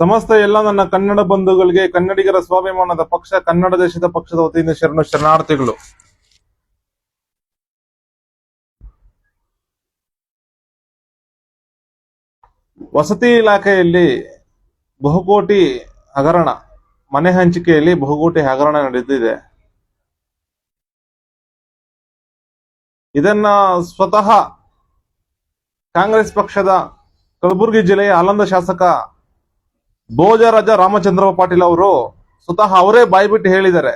ಸಮಸ್ತ ಎಲ್ಲ ನನ್ನ ಕನ್ನಡ ಬಂಧುಗಳಿಗೆ, ಕನ್ನಡಿಗರ ಸ್ವಾಭಿಮಾನದ ಪಕ್ಷ, ಕನ್ನಡ ದೇಶದ ಪಕ್ಷದ ವತಿಯಿಂದ ಶರಣು ಶರಣಾರ್ಥಿಗಳು. ವಸತಿ ಇಲಾಖೆಯಲ್ಲಿ ಬಹುಕೋಟಿ ಹಗರಣ, ಮನೆ ಹಂಚಿಕೆಯಲ್ಲಿ ಬಹುಕೋಟಿ ಹಗರಣ ನಡೆದಿದೆ. ಇದನ್ನ ಸ್ವತಃ ಕಾಂಗ್ರೆಸ್ ಪಕ್ಷದ ಕಲಬುರಗಿ ಜಿಲ್ಲೆಯ ಆಲಂದ ಶಾಸಕ ಭೋಜರಾಜ ರಾಮಚಂದ್ರಪ್ಪ ಪಾಟೀಲ್ ಅವರು ಸ್ವತಃ ಅವರೇ ಬಾಯ್ಬಿಟ್ಟು ಹೇಳಿದ್ದಾರೆ,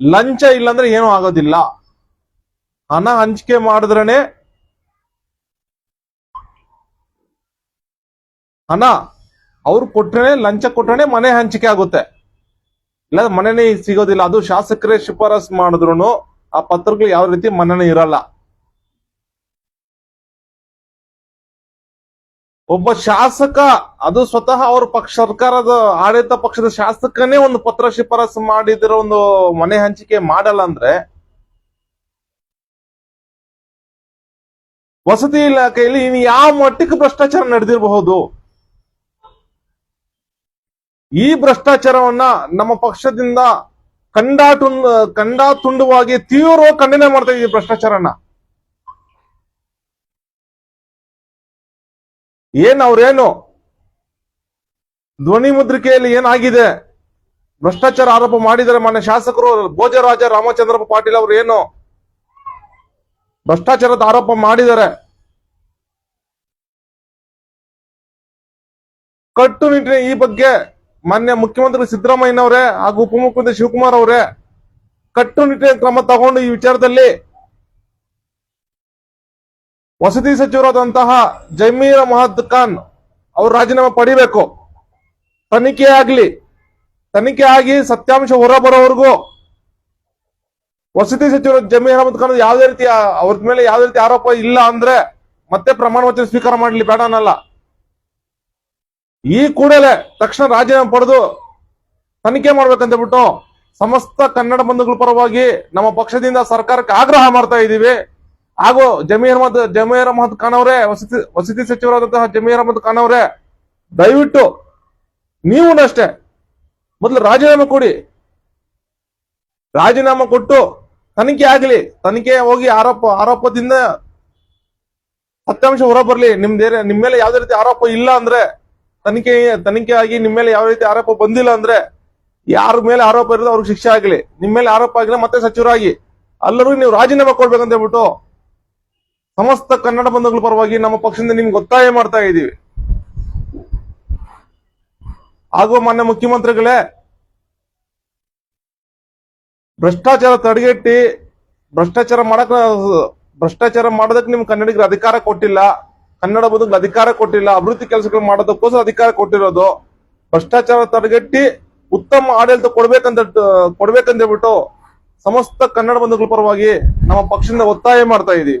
ಲಂಚ ಇಲ್ಲಂದ್ರೆ ಏನೂ ಆಗೋದಿಲ್ಲ. ಹಣ ಹಂಚಿಕೆ ಮಾಡಿದ್ರೇನೆ ಹಣ ಅವ್ರು ಕೊಟ್ರೇನೆ, ಲಂಚ ಕೊಟ್ರೇನೆ ಮನೆ ಹಂಚಿಕೆ ಆಗುತ್ತೆ. ಇಲ್ಲ, ಮನೆನೇ ಸಿಗೋದಿಲ್ಲ. ಅದು ಶಾಸಕರೇ ಶಿಫಾರಸ್ ಮಾಡಿದ್ರು ಆ ಪತ್ರಗಳು ಯಾವ ರೀತಿ ಮನೆನೇ ಇರಲ್ಲ. ಒಬ್ಬ ಶಾಸಕ, ಅದು ಸ್ವತಃ ಅವ್ರ ಪಕ್ಷ, ಸರ್ಕಾರದ ಆಡಳಿತ ಪಕ್ಷದ ಶಾಸಕನೇ ಒಂದು ಪತ್ರ ಶಿಫಾರಸು ಮಾಡಿದಿರೋ ಒಂದು ಮನೆ ಹಂಚಿಕೆ ಮಾಡಲ್ಲ ಅಂದ್ರೆ ವಸತಿ ಇಲಾಖೆಯಲ್ಲಿ ಇನ್ನು ಯಾವ ಮಟ್ಟಕ್ಕೆ ಭ್ರಷ್ಟಾಚಾರ ನಡೆದಿರಬಹುದು? ಈ ಭ್ರಷ್ಟಾಚಾರವನ್ನ ನಮ್ಮ ಪಕ್ಷದಿಂದ ಕಂಡಾ ತುಂಡ ಕಂಡಾ ತುಂಡವಾಗಿ ತೀವ್ರವಾಗಿ ಖಂಡನೆ ಮಾಡ್ತಾ ಇದೀವಿ ಭ್ರಷ್ಟಾಚಾರನ ಏನ್ ಅವ್ರೇನು? ಧ್ವನಿ ಮುದ್ರಿಕೆಯಲ್ಲಿ ಏನಾಗಿದೆ? ಭ್ರಷ್ಟಾಚಾರ ಆರೋಪ ಮಾಡಿದರೆ ಮಾನ್ಯ ಶಾಸಕರು, ಭೋಜರಾಜ ರಾಮಚಂದ್ರಪ್ಪ ಪಾಟೀಲ್ ಅವರು ಏನು? ಭ್ರಷ್ಟಾಚಾರದ ಆರೋಪ ಮಾಡಿದ್ದಾರೆ. ಕಟ್ಟುನಿಟ್ಟಿನ ಈ ಬಗ್ಗೆ ಮಾನ್ಯ ಮುಖ್ಯಮಂತ್ರಿ ಸಿದ್ದರಾಮಯ್ಯನವರೇ ಹಾಗೂ ಉಪಮುಖ್ಯಮಂತ್ರಿ ಶಿವಕುಮಾರ್ ಅವರೇ ಕಟ್ಟುನಿಟ್ಟಿನ ಕ್ರಮ ತಗೊಂಡು ಈ ವಿಚಾರದಲ್ಲಿ ವಸತಿ ಸಚಿವರಾದಂತಹ ಜಮೀರ್ ಮಹದ್ ಖಾನ್ ಅವರು ರಾಜೀನಾಮೆ ಪಡಿಬೇಕು. ತನಿಖೆ ಆಗ್ಲಿ, ತನಿಖೆ ಆಗಿ ಸತ್ಯಾಂಶ ಹೊರಬರೋವರೆಗೂ ವಸತಿ ಸಚಿವರು ಜಮೀರ್ ಅಹಮದ್ ಖಾನ್ ಯಾವುದೇ ರೀತಿ ಅವ್ರ ಮೇಲೆ ಯಾವುದೇ ರೀತಿ ಆರೋಪ ಇಲ್ಲ ಅಂದ್ರೆ ಮತ್ತೆ ಪ್ರಮಾಣ ವಚನ ಸ್ವೀಕಾರ ಮಾಡಲಿ ಬೇಡ ಅನ್ನಲ್ಲ. ಈ ಕೂಡಲೇ ತಕ್ಷಣ ರಾಜೀನಾಮೆ ಪಡೆದು ತನಿಖೆ ಮಾಡ್ಬೇಕಂತ ಬಿಟ್ಟು ಸಮಸ್ತ ಕನ್ನಡ ಬಂಧುಗಳ ಪರವಾಗಿ ನಮ್ಮ ಪಕ್ಷದಿಂದ ಸರ್ಕಾರಕ್ಕೆ ಆಗ್ರಹ ಮಾಡ್ತಾ ಇದ್ದೀವಿ ಹಾಗೂ ಜಮೀರ್ ಅಹಮದ್ ಜಮೀರ್ ಅಹಮದ್ ಖಾನ್ ಅವರೇ, ವಸತಿ ವಸತಿ ಸಚಿವರಾದಂತಹ ಜಮೀರ್ ಅಹಮದ್ ಖಾನ್ ಅವರೇ, ದಯವಿಟ್ಟು ನೀವು ಅಷ್ಟೇ, ಮೊದಲು ರಾಜೀನಾಮೆ ಕೊಡಿ. ರಾಜೀನಾಮೆ ಕೊಟ್ಟು ತನಿಖೆ ಆಗಲಿ, ತನಿಖೆ ಹೋಗಿ ಆರೋಪ, ಆರೋಪದಿಂದ ಸತ್ಯಾಂಶ ಹೊರಬರ್ಲಿ ನಿಮ್ದೇ ನಿಮ್ ಮೇಲೆ ಯಾವ್ದೇ ರೀತಿ ಆರೋಪ ಇಲ್ಲ ಅಂದ್ರೆ, ತನಿಖೆ ತನಿಖೆ ಆಗಿ ನಿಮ್ಮ ಮೇಲೆ ಯಾವ ರೀತಿ ಆರೋಪ ಬಂದಿಲ್ಲ ಅಂದ್ರೆ, ಯಾರ ಮೇಲೆ ಆರೋಪ ಇರೋದು ಅವ್ರಿಗೆ ಶಿಕ್ಷೆ ಆಗಲಿ. ನಿಮ್ಮ ಮೇಲೆ ಆರೋಪ ಆಗಿಲ್ಲ, ಮತ್ತೆ ಸಚಿವರಾಗಿ. ಅಲ್ಲರೂ ನೀವು ರಾಜೀನಾಮೆ ಕೊಡ್ಬೇಕಂತ ಹೇಳ್ಬಿಟ್ಟು ಸಮಸ್ತ ಕನ್ನಡ ಬಂಧುಗಳ ಪರವಾಗಿ ನಮ್ಮ ಪಕ್ಷದಿಂದ ನಿಮ್ಗೆ ಒತ್ತಾಯ ಮಾಡ್ತಾ ಇದ್ದೀವಿ. ಹಾಗೂ ಮಾನ್ಯ ಮುಖ್ಯಮಂತ್ರಿಗಳೇ, ಭ್ರಷ್ಟಾಚಾರ ತಡೆಗಟ್ಟಿ, ಭ್ರಷ್ಟಾಚಾರ ಮಾಡಕ್, ಭ್ರಷ್ಟಾಚಾರ ಮಾಡೋದಕ್ಕೆ ನಿಮ್ಗೆ ಕನ್ನಡಿಗರ ಅಧಿಕಾರ ಕೊಟ್ಟಿಲ್ಲ, ಕನ್ನಡ ಬದುಕು ಅಧಿಕಾರ ಕೊಟ್ಟಿಲ್ಲ, ಅಭಿವೃದ್ಧಿ ಕೆಲಸಗಳು ಮಾಡೋದಕ್ಕೋಸ್ಕರ ಅಧಿಕಾರ ಕೊಟ್ಟಿರೋದು, ಭ್ರಷ್ಟಾಚಾರ ತಡೆಗಟ್ಟಿ ಉತ್ತಮ ಆಡಳಿತ ಕೊಡ್ಬೇಕಂತ ಕೊಡ್ಬೇಕಂತ ಹೇಳ್ಬಿಟ್ಟು ಸಮಸ್ತ ಕನ್ನಡ ಬಂಧುಗಳ ಪರವಾಗಿ ನಮ್ಮ ಪಕ್ಷದಿಂದ ಒತ್ತಾಯ ಮಾಡ್ತಾ ಇದೀವಿ